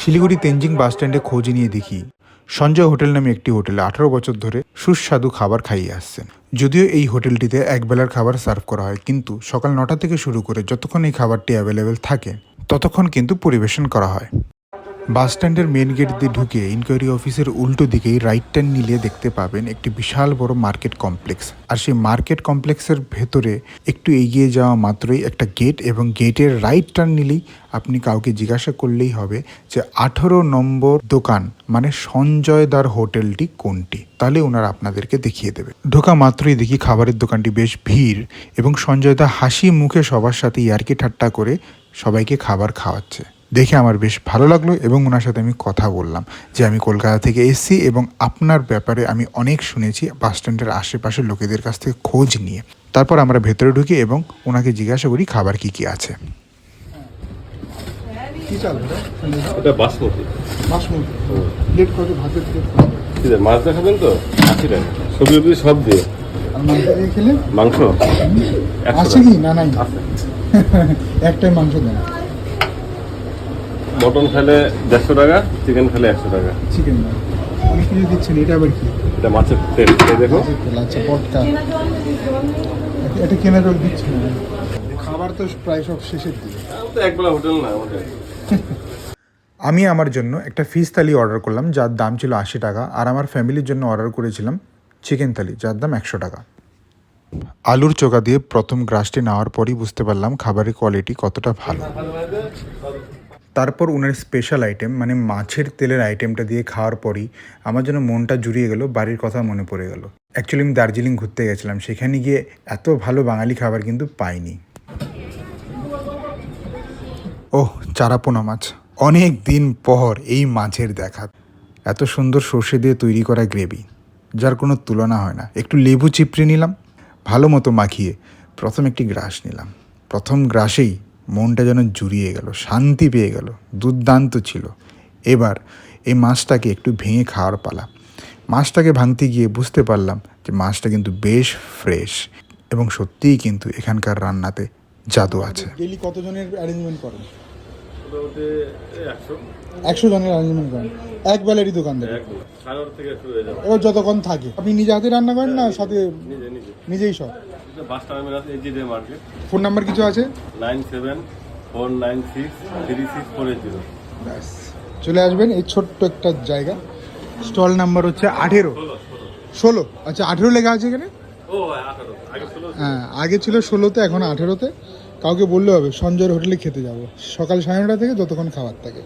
শিলিগুড়ি তেঞ্জিং বাসস্ট্যান্ডে খোঁজ নিয়ে দেখি, সঞ্জয় হোটেল নামে একটি হোটেলে আঠারো বছর ধরে সুস্বাদু খাবার খাইয়ে আসছেন। যদিও এই হোটেলটিতে একবেলার খাবার সার্ভ করা হয়, কিন্তু সকাল নটা থেকে শুরু করে যতক্ষণ এই খাবারটি অ্যাভেলেবেল থাকে, ততক্ষণ কিন্তু পরিবেশন করা হয়। বাস স্ট্যান্ডের মেন গেট দিয়ে ঢুকে ইনকোয়ারি অফিসের উল্টো দিকেই রাইট টার্ন নিলে দেখতে পাবেন একটি বিশাল বড় মার্কেট কমপ্লেক্স আর সেই মার্কেট কমপ্লেক্সের ভেতরে একটু এগিয়ে যাওয়া মাত্রই একটা গেট এবং গেটের রাইট টার্ন নিলেই আপনি কাউকে জিজ্ঞাসা করলেই হবে যে আঠেরো নম্বর দোকান মানে সঞ্জয়দার হোটেলটি কোনটি? তাহলে ওনারা আপনাদেরকে দেখিয়ে দেবে। ঢোকা মাত্রই দেখি খাবারের দোকানটি বেশ ভিড় এবং সঞ্জয়দা হাসি মুখে সবার সাথে ইয়ার্কি ঠাট্টা করে সবাইকে খাবার খাওয়াচ্ছে। দেখে আমার বেশ ভালো লাগল এবং ওনার সাথে আমি কথা বললাম যে আমি কলকাতা থেকে এসেছি এবং আপনার ব্যাপারে আমি অনেক শুনেছি বাস স্ট্যান্ডের আশেপাশের লোকেদের কাছ থেকে খোঁজ নিয়ে। তারপর আমরা ভেতরে ঢুকি এবং ওনাকে জিজ্ঞাসা করি খাবার কি কি আছে। কি চাল দাদা এটা বাসমতি। বাসমতি। প্লেট কত? ভাতের প্লেট ঠিক আছে মাছ দেখাবেন তো? আশি টাকা। সবজি টবজি সব দিয়ে। মাংস মাংস? একশো কি? না নাই। আছে। একটাই মাংস দেন। মটন খেলে দেড়শো টাকা চিকেন খেলে একশো টাকা। চিকেন অনেক কিছু দিচ্ছেন? এটা আবার কি? এটা মাছের তেল। এই দেখো। আচ্ছা পটকা এটা- এটা কেনা জল দিচ্ছে খাবার তো প্রায় সব শেষের দিকে। একবেলা হোটেল না আমাদের। আমি আমার জন্য একটা ফিশ থালি অর্ডার করলাম যার দাম ছিল আশি টাকা আর আমার ফ্যামিলির জন্য অর্ডার করেছিলাম চিকেন থালি যার দাম একশো টাকা। আলুর চোখা দিয়ে প্রথম গ্রাসটি নেওয়ার পরই বুঝতে পারলাম খাবারের কোয়ালিটি কতটা ভালো। তারপর উনার স্পেশাল আইটেম মানে মাছের তেলের আইটেমটা দিয়ে খাওয়ার পরই আমার যেন মনটা জুড়িয়ে গেল, বাড়ির কথা মনে পড়ে গেল। অ্যাকচুয়ালি আমি দার্জিলিং ঘুরতে গেছিলাম, সেখানে গিয়ে এত ভালো বাঙালি খাবার কিন্তু পাইনি। ওহ, চারাপোনা মাছ। অনেক দিন পর এই মাছের দেখা। এত সুন্দর সর্ষে দিয়ে তৈরি করা গ্রেভি যার কোনো তুলনা হয় না। একটু লেবু চিপড়ে নিলাম, ভালো মতো মাখিয়ে প্রথম একটি গ্রাস নিলাম। প্রথম গ্রাসেই মনটা যেন জুড়িয়ে গেল শান্তি পেয়ে গেল দুর্দান্ত ছিল। এবার এই মাছটাকে একটু ভেঙে খাওয়ার পালা। মাছটাকে ভাঙতে গিয়ে বুঝতে পারলাম যে মাছটা কিন্তু বেশ ফ্রেশ এবং সত্যিই কিন্তু এখানকার রান্নাতে জাদু আছে। ডেলি কতজনের অ্যারেঞ্জমেন্ট করেন? একশো। জনের অ্যারেঞ্জমেন্ট করেন। এক বেলারই দোকান থেকে? হয়ে এবার যতক্ষণ থাকে। আপনি নিজে হাতে রান্না করেন না সাথে নিজে নিজে। নিজেই সব? বাস টার্মিনাল আছে এজিডে মার্কেট ফোন নাম্বার কিছু আছে? Nine seven four nine six three six four eight zero. ব্যাস চলে আসবেন এই ছোট্ট একটা জায়গা। স্টল নাম্বার হচ্ছে আঠেরো। ষোলো আচ্ছা আঠেরো লেখা আছে এখানে? ও আঠারো। আগে ষোলো হ্যাঁ আগে ছিল ষোলোতে এখন আঠেরোতে। কাউকে বললে হবে সঞ্জয়ের হোটেলে খেতে যাব। সকাল সাড়ে নটা থেকে যতক্ষণ খাবার থাকে।